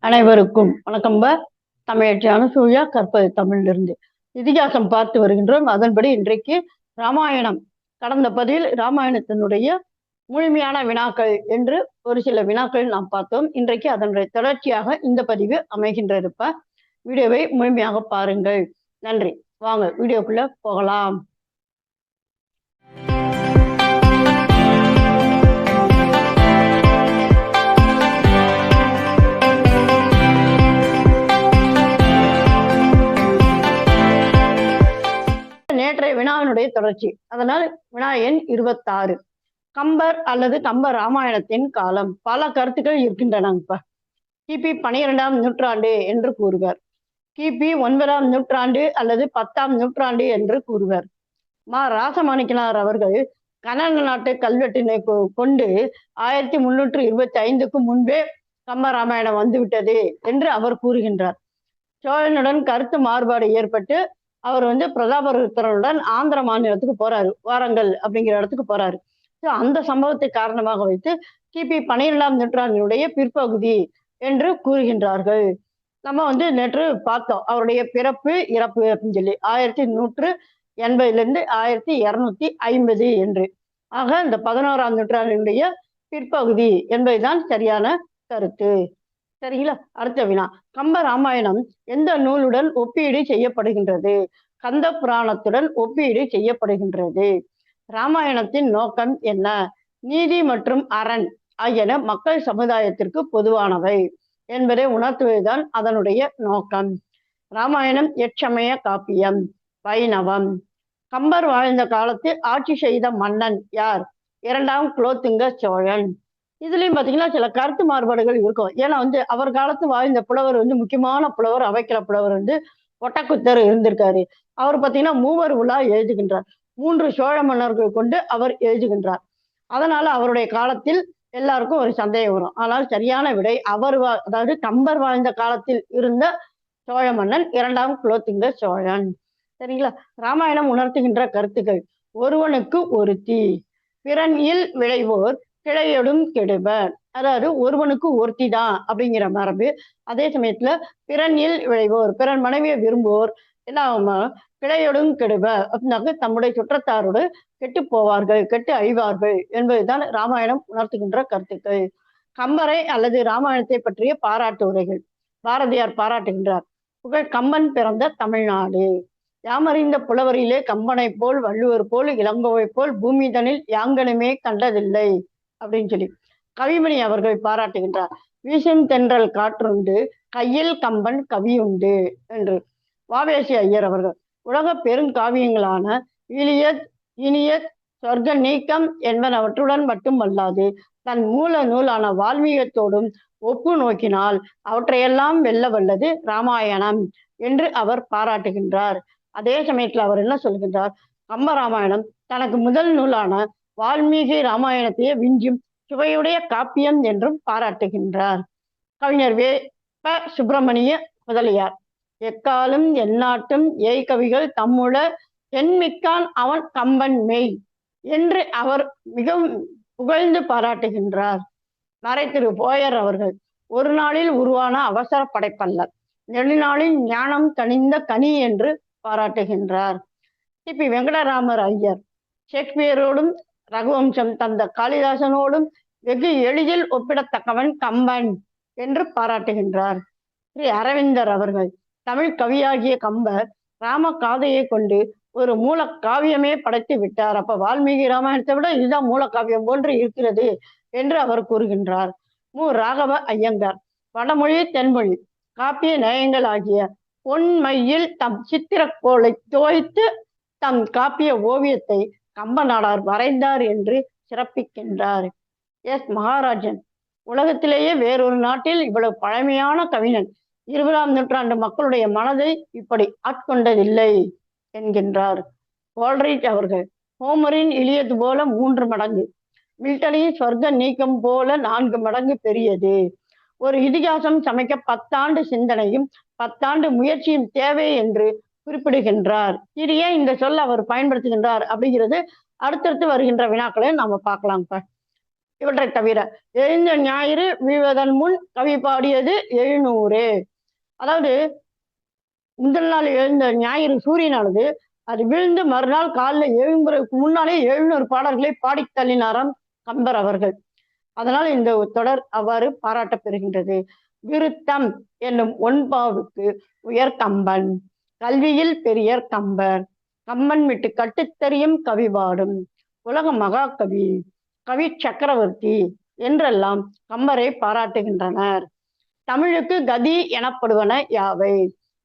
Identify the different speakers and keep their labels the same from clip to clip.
Speaker 1: அனைவருக்கும் வணக்கம் ப. தமிழச்சி அனுசூயா கற்பது தமிழிலிருந்து. இதிகாசம் பார்த்து வருகின்றோம். அதன்படி இன்றைக்கு ராமாயணம். கடந்த பதிவில் ராமாயணத்தினுடைய முழுமையான வினாக்கள் என்று ஒரு சில வினாக்கள் நாம் பார்த்தோம். இன்றைக்கு அதனுடைய தொடர்ச்சியாக இந்த பதிவு அமைகின்றிருப்ப வீடியோவை முழுமையாக பாருங்கள். நன்றி. வாங்க வீடியோக்குள்ள போகலாம். நேற்றைய தொடர்ச்சி. அதனால் வினா எண் இருபத்தாறு. கம்பர் அல்லது கம்ப ராமாயணத்தின் காலம். பல கருத்துக்கள் இருக்கின்றன இப்ப கிபி பனிரெண்டாம் நூற்றாண்டு என்று கூறுவர். கிபி ஒன்பதாம் நூற்றாண்டு அல்லது பத்தாம் நூற்றாண்டு என்று கூறுவர். மா. ராசமாணிக்கனார் அவர்கள் கனக நாட்டு கல்வெட்டினை கொண்டு ஆயிரத்தி முன்னூற்று இருபத்தி ஐந்துக்கு முன்பே கம்ப ராமாயணம் வந்துவிட்டது என்று அவர் கூறுகின்றார். சோழனுடன் கருத்து மாறுபாடு ஏற்பட்டு அவர் வந்து பிரதாபருத்தருடன் ஆந்திர மாநிலத்துக்கு போறாரு வாரங்கல் அப்படிங்கிற இடத்துக்கு போறாரு. ஸோ அந்த சம்பவத்தை காரணமாக வைத்து கிபி பன்னிரெண்டாம் நூற்றாண்டினுடைய பிற்பகுதி என்று கூறுகின்றார்கள். நம்ம வந்து நேற்று பார்த்தோம். அவருடைய பிறப்பு இறப்பு அப்படின்னு சொல்லி ஆயிரத்தி நூற்று எண்பதுலேருந்து ஆயிரத்தி இரநூத்தி ஐம்பது என்று. ஆக இந்த பதினோராம் நூற்றாண்டினுடைய பிற்பகுதி என்பதுதான் சரியான கருத்து. சரிங்களா? அடுத்த வினா. கம்ப ராமாயணம் எந்த நூலுடன் ஒப்பீடு செய்யப்படுகின்றது? கந்த புராணத்துடன் ஒப்பீடு செய்யப்படுகின்றது. ராமாயணத்தின் நோக்கம் என்ன? நீதி மற்றும் அரண் ஆகியன மக்கள் சமுதாயத்திற்கு பொதுவானவை என்பதை உணர்த்துவதுதான் அதனுடைய நோக்கம். ராமாயணம் எச்சமய காப்பியம் வைணவம். கம்பர் வாழ்ந்த காலத்தில் ஆட்சி செய்த மன்னன் யார்? இரண்டாம் குலோத்துங்க சோழன். இதுலயும் பாத்தீங்கன்னா சில கருத்து மாறுபாடுகள் இருக்கும். ஏன்னா வந்து அவர் காலத்து வாழ்ந்த புலவர் வந்து முக்கியமான புலவர் அவைக்கிற புலவர் வந்து ஒட்டக்குத்தர் இருந்திருக்காரு. அவர் பாத்தீங்கன்னா மூவர் உலா எழுதுகின்றார். மூன்று சோழ மன்னர்கள் கொண்டு அவர் எழுதுகின்றார். அதனால அவருடைய காலத்தில் எல்லாருக்கும் ஒரு சந்தேகம் வரும். ஆனால் சரியான விடை அவர் வா- அதாவது கம்பர் வாழ்ந்த காலத்தில் இருந்த சோழ மன்னன் இரண்டாம் குலோத்துங்க சோழன். சரிங்களா? ராமாயணம் உணர்த்துகின்ற கருத்துக்கள். ஒருவனுக்கு ஒருத்தி. பிறனில் விளைவோர் கிளையடும் கெடுவர். அதாவது ஒருவனுக்கு ஒருத்தி தான் அப்படிங்கிற மரபு. அதே சமயத்துல பிறனில் விளைவோர் பிறன் மனைவியை விரும்புவோர் என்ன கிளையொடும் கெடுப அப்படின்னாக்க தம்முடைய சுற்றத்தாரோடு கெட்டு போவார்கள் கெட்டு அழிவார்கள் என்பதுதான் ராமாயணம் உணர்த்துகின்ற கருத்துக்கள். கம்பரை அல்லது ராமாயணத்தை பற்றிய பாராட்டு உரைகள். பாரதியார் பாராட்டுகின்றார். புகழ் கம்பன் பிறந்த தமிழ்நாடு. யாமறிந்த புலவரிலே கம்பனை போல் வள்ளுவர் போல் இளங்கோவை போல் பூமிதனில் யாங்கனுமே கண்டதில்லை. அப்படின்னு சொல்லி கவிமணி அவர்கள் பாராட்டுகின்றார். வீசும் தென்றல் காற்றுண்டு கையில் கம்பன் கவியுண்டு என்று வாவேசி ஐயர் அவர்கள். உலக பெருங்காவியங்களான இலியத் இனியத் சொர்க்க நீக்கம் என்பனவற்றுடன் மட்டுமல்லாது தன் மூல நூலான வால்மீகத்தோடும் ஒப்பு நோக்கினால் அவற்றையெல்லாம் வெல்ல வல்லது ராமாயணம் என்று அவர் பாராட்டுகின்றார். அதே சமயத்தில் அவர் என்ன சொல்கின்றார்? கம்ப ராமாயணம் தனக்கு முதல் நூலான வால்மீகி ராமாயணத்தையே விஞ்சும் சுவையுடைய காப்பியம் என்றும் பாராட்டுகின்றார். கவிஞர் வே. ப. சுப்பிரமணிய முதலியார். எக்காலும் எந்நாட்டும் ஏய் கவிகள் தம்முள தென்மிக்கான் அவன் கம்பன் மெய் என்று அவர் மிகவும் புகழ்ந்து பாராட்டுகின்றார். மறை திரு போயர் அவர்கள் ஒரு நாளில் உருவான அவசர படைப்பல்ல நெடுநாளில் ஞானம் கனிந்த கனி என்று பாராட்டுகின்றார். சிபி வெங்கடராமர் ஐயர் ஷேக்ஸ்பியரோடும் ரகுவம்சம் தந்த காளிதாசனோடும் வெகு எளிதில் ஒப்பிடத்தக்கவன் கம்பன் என்று பாராட்டுகின்றார். ஸ்ரீ அரவிந்தர் அவர்கள் தமிழ் கவியாகிய கம்பர் ராம காதையை கொண்டு ஒரு மூல காவியமே படைத்து விட்டார். அப்ப வால்மீகி ராமாயணத்தை விட இதுதான் மூல காவியம் போன்று இருக்கிறது என்று அவர் கூறுகின்றார். மு. ராகவ ஐயங்கார் வடமொழி தென்மொழி காப்பிய நயங்கள் ஆகிய பொன்மையில் தம் சித்திரக்கோளை தோய்த்து தம் காப்பிய ஓவியத்தை கம்பநாடார் வரைந்தார் என்று சிறப்பிக்கின்றார். எஸ். மகாராஜன். உலகத்திலேயே வேறொரு நாட்டில் இவ்வளவு பழமையான கவிஞன். இருபதாம் நூற்றாண்டு மக்களுடைய மனதை இப்படி ஆட்கொண்டதில்லை என்கின்றார். கோல்ரிச் அவர்கள் ஹோமரின் இளியது போல மூன்று மடங்கு மில்டனின் சொர்க்க நீக்கம் போல நான்கு மடங்கு பெரியது. ஒரு இதிகாசம் சமைக்க பத்தாண்டு சிந்தனையும் பத்தாண்டு முயற்சியும் தேவை என்று குறிப்பிடுகின்றார். இது ஏன் இந்த சொல்ல அவர் பயன்படுத்துகின்றார் அப்படிங்கிறது அடுத்தடுத்து வருகின்ற வினாக்களை நாம பார்க்கலாம்ப்பா இவற்றை தவிர எழுந்த ஞாயிறு வீழ்வதன் முன் கவி பாடியது எழுநூறு. அதாவது முதல் நாள் எழுந்த ஞாயிறு சூரியனானது அது விழுந்து மறுநாள் காலைல எழும்புறதுக்கு முன்னாலே எழுநூறு பாடல்களை பாடி தள்ளினாராம் கம்பர் அவர்கள். அதனால் இந்த தொடர் அவ்வாறு பாராட்டப்பெறுகின்றது விருத்தம் என்னும் ஒன்பாவுக்கு உயர் கம்பன். கல்வியில் பெரியர் கம்பர். கம்பன் விட்டு கட்டுத்தெறியும் கவி பாடும் உலக மகாகவி கவி சக்கரவர்த்தி என்றெல்லாம் கம்பரை பாராட்டுகின்றனர். தமிழுக்கு கதி எனப்படுவன யாவை?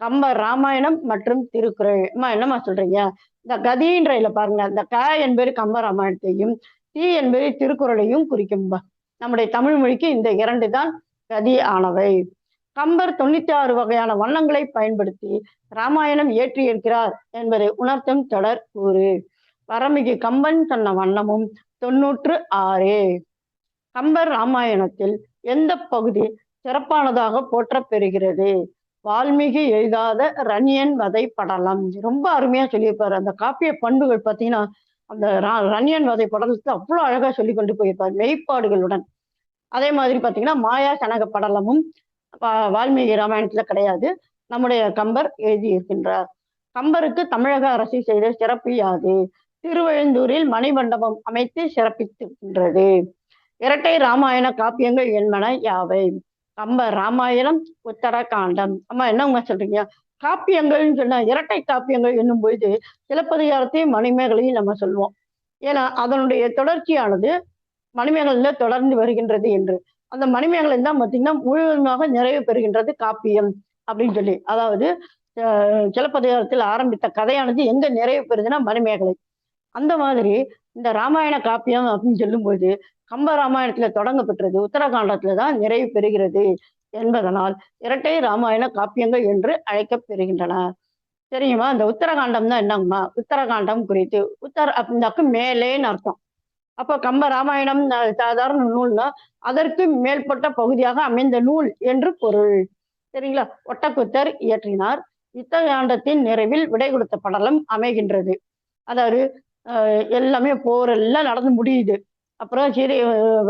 Speaker 1: கம்பர் ராமாயணம் மற்றும் திருக்குறள். அம்மா என்னம்மா சொல்றீங்க? இந்த கதின்ற இதுல பாருங்க. இந்த க என்பது கம்ப ராமாயணத்தையும் தி என்பது திருக்குறளையும் குறிக்கும். நம்முடைய தமிழ் மொழிக்கு இந்த இரண்டு தான் கதி ஆனவை. கம்பர் தொண்ணூத்தி ஆறு வகையான வண்ணங்களை பயன்படுத்தி ராமாயணம் இயற்றியிருக்கிறார் என்பதை உணர்த்தும் தொடர் கூறு. வரமிகு கம்பன் சொன்ன வண்ணமும் தொன்னூற்று ஆறு. கம்பர் ராமாயணத்தில் எந்த பகுதி சிறப்பானதாக போற்றப்பெறுகிறது? வால்மீகி எழுதாத ரணியன் வதை படலம். ரொம்ப அருமையா சொல்லியிருப்பாரு. அந்த காப்பிய பண்புகள் பார்த்தீங்கன்னா அந்த ரணியன் வதை படலத்தை அவ்வளவு அழகா சொல்லி கொண்டு போயிருப்பார். மெய்ப்பாடுகளுடன். அதே மாதிரி பாத்தீங்கன்னா மாயா சனக படலமும் வால்மீகி ராமாயணத்துல கிடையாது. நம்முடைய கம்பர் எழுதியிருக்கின்றார். கம்பருக்கு தமிழக அரசு செய்த சிறப்பு யாது? திருவெழுந்தூரில் மணிமண்டபம் அமைத்து சிறப்பித்திருக்கின்றது. இரட்டை ராமாயண காப்பியங்கள் என்பன யாவை? கம்ப ராமாயணம் உத்தரகாண்டம். அம்மா என்னங்க சொல்றீங்க? காப்பியங்கள்னு சொன்னா இரட்டை காப்பியங்கள் என்னும் பொழுது சிலப்பதிகாரத்தையும் மணிமேகலையும் நம்ம சொல்லுவோம் ஏன்னா அதனுடைய தொடர்ச்சியானது மணிமேகலையில தொடர்ந்து வருகின்றது என்று. அந்த மணிமேகலை தான் பார்த்தீங்கன்னா முழுவதுமாக நிறைவு பெறுகின்றது காப்பியம் அப்படின்னு சொல்லி. அதாவது சிலப்பதிகாரத்தில் ஆரம்பித்த கதையானது எங்க நிறைவு பெறுதுன்னா மணிமேகலை. அந்த மாதிரி இந்த ராமாயண காப்பியம் அப்படின்னு சொல்லும்போது கம்ப ராமாயணத்துல தொடங்கப்பட்டது உத்தரகாண்டத்துல தான் நிறைவு பெறுகிறது என்பதனால் இரட்டை ராமாயண காப்பியங்கள் என்று அழைக்கப்பெறுகின்றன. தெரியுமா? இந்த உத்தரகாண்டம் தான் என்னங்கம்மா? உத்தரகாண்டம் குறித்து. உத்தர அப்படின்னாக்கு மேலேன்னு அர்த்தம். அப்போ கம்ப ராமாயணம் சாதாரண நூல்னா அதற்கு மேற்பட்ட பகுதியாக அமைந்த நூல் என்று பொருள். சரிங்களா? ஒட்டக்குத்தர் இயற்றினார். யுத்தகாண்டத்தின் நிறைவில் விடை கொடுத்த படலம் அமைகின்றது. அதாவது எல்லாமே போர் எல்லாம் நடந்து முடியுது. அப்புறம் சீரை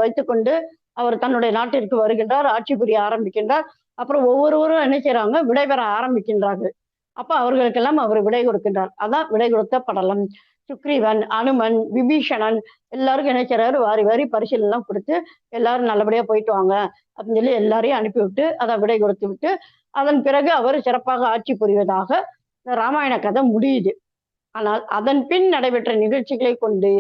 Speaker 1: வைத்துக்கொண்டு அவர் தன்னுடைய நாட்டிற்கு வருகின்றார் ஆட்சி புரிய ஆரம்பிக்கின்றார். அப்புறம் ஒவ்வொருவரும் என்ன செய்யறாங்க விடைபெற ஆரம்பிக்கின்றார்கள். அப்ப அவர்களுக்கெல்லாம் அவர் விடை கொடுக்கின்றார். அதான் விடை கொடுத்த படலம். சுக்ரீவன் அனுமன் விபீஷணன் எல்லாருக்கும் நினைக்கிறாரு வாரி வாரி பரிசீலனை கொடுத்து எல்லாரும் நல்லபடியா போயிட்டு வாங்க அப்படின்னு சொல்லி எல்லாரையும் அனுப்பிவிட்டு அதை விடை கொடுத்து விட்டு அதன் பிறகு அவர் சிறப்பாக ஆட்சி புரிவதாக ராமாயண கதை முடியுது. ஆனால் அதன் பின் நடைபெற்ற நிகழ்ச்சிகளை கொண்டு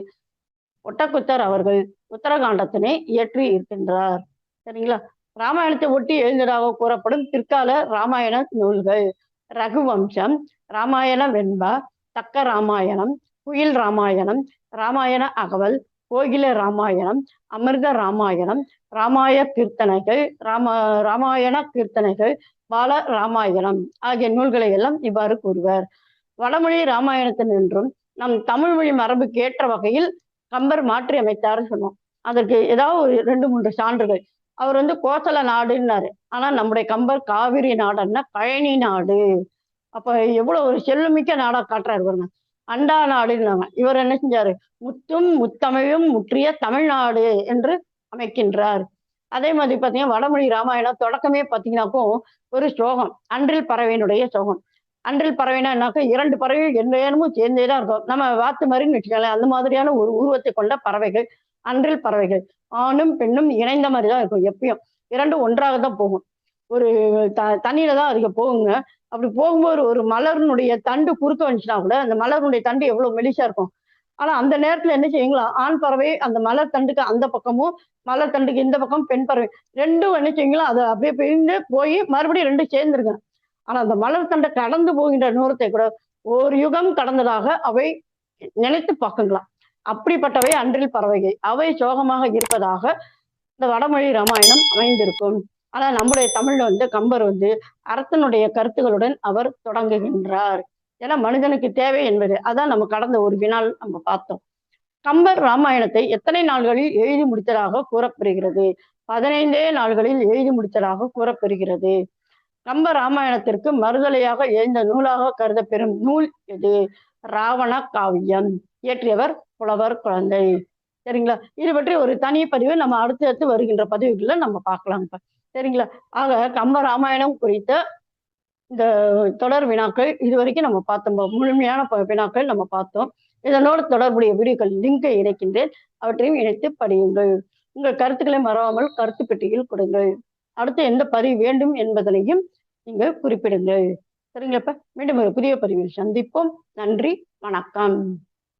Speaker 1: ஒட்டக்குத்தர் அவர்கள் உத்தரகாண்டத்தினை இயற்றி இருக்கின்றார். சரிங்களா? ராமாயணத்தை ஒட்டி எழுந்ததாக கூறப்படும் பிற்கால ராமாயண நூல்கள் ரகுவம்சம் ராமாயண வெண்பா தக்க ராமாயணம் குயில் ராமாயணம் ராமாயண அகவல் கோகில ராமாயணம் அமிர்த ராமாயணம் ராமாய கீர்த்தனைகள் ராம ராமாயண கீர்த்தனைகள் பால ராமாயணம் ஆகிய நூல்களை எல்லாம் இவ்வாறு கூறுவர். வடமொழி ராமாயணத்தின் என்றும் நம் தமிழ் மொழி மரபுக்கு ஏற்ற வகையில் கம்பர் மாற்றி அமைத்தார் சொன்னோம் அதற்கு ஏதாவது ஒரு ரெண்டு மூன்று சான்றுகள். அவர் வந்து கோசல நாடுன்னாரு. ஆனா நம்முடைய கம்பர் காவிரி நாடுன்னா பழனி நாடு. அப்ப எவ்வளவு ஒரு செல்லுமிக்க நாடா காட்டுறாரு பாருங்க. அண்டா நாடுன்னாங்க இவர் என்ன செஞ்சாரு? முத்தும் முத்தமிழும் முற்றிய தமிழ்நாடு என்று அமைக்கின்றார். அதே மாதிரி பார்த்தீங்கன்னா வடமொழி ராமாயணம் தொடக்கமே பாத்தீங்கன்னாக்கும் ஒரு சோகம் அன்றில் பறவையினுடைய சோகம் அன்றில் பறவைனா இரண்டு பறவைகள் எந்த சேர்ந்தே தான் இருக்கும். நம்ம வாத்து மாதிரின்னு வச்சுக்கோங்களேன் அந்த மாதிரியான ஒரு உருவத்தை கொண்ட பறவைகள் அன்றில் பறவைகள் ஆணும் பெண்ணும் இணைந்த மாதிரி தான் இருக்கும் எப்பயும். இரண்டும் ஒன்றாக தான் போகும். ஒரு த தண்ணியில தான் அதுக்கு போகுங்க. அப்படி போகும்போது ஒரு மலர்னுடைய தண்டு குறுக்க வந்துச்சுன்னா கூட அந்த மலர்னுடைய தண்டு எவ்வளவு மெலிசா இருக்கும். ஆனா அந்த நேரத்துல என்ன செய்யுங்களா ஆண் பறவை அந்த மலர் தண்டுக்கு அந்த பக்கமும் மலர் தண்டுக்கு இந்த பக்கம் பெண் பறவை. ரெண்டும் என்ன செய்யுங்களா அதை அப்படியே பிரிந்து போய் மறுபடியும் ரெண்டும் சேர்ந்துருங்க. ஆனா அந்த மலர் தண்டை கடந்து போகின்ற நூறத்தை கூட ஒரு யுகம் கடந்ததாக அவை நினைத்து பார்க்குங்களாம். அப்படிப்பட்டவை அன்றில் பறவைகள். அவை சோகமாக இருப்பதாக இந்த வடமொழி ராமாயணம் அமைந்திருக்கும். ஆனால் நம்முடைய தமிழ்ல வந்து கம்பர் வந்து அரசனுடைய கருத்துகளுடன் அவர் தொடங்குகின்றார். ஏன்னா மனிதனுக்கு தேவை என்பது அதான் நம்ம கடந்த ஒரு வினால் நம்ம பார்த்தோம். கம்பர் ராமாயணத்தை எத்தனை நாள்களில் எழுதி முடித்ததாக கூறப்படுகிறது? பதினைந்தே நாள்களில் எழுதி முடித்ததாக கூறப்பெறுகிறது கம்ப ராமாயணத்திற்கு மறுதலையாக எழுந்த நூலாக கருதப்பெறும் நூல் எது? ராவண காவியம். இயற்றியவர் புலவர் குழந்தை. சரிங்களா? இது பற்றி ஒரு தனி பதிவு. நம்ம அடுத்தடுத்து வருகின்ற பதிவுகளில் நம்ம பார்க்கலாம்ப்பா. சரிங்களா? ஆக கம்ப ராமாயணம் குறித்த இந்த தொடர் வினாக்கள் இது வரைக்கும் நம்ம பார்த்தோம். முழுமையான வினாக்கள் நம்ம பார்த்தோம். இதனோடு தொடர்புடைய வீடியோக்கள் லிங்கை இணைக்கின்றேன். அவற்றையும் இணைத்து படியுங்கள். உங்கள் கருத்துக்களை மறவாமல் கருத்து பெட்டியில் கொடுங்கள். அடுத்து எந்த பதிவு வேண்டும் என்பதனையும் நீங்கள் குறிப்பிடுங்கள். சரிங்களாப்பா மீண்டும் ஒரு புதிய பதிவில் சந்திப்போம். நன்றி. வணக்கம்.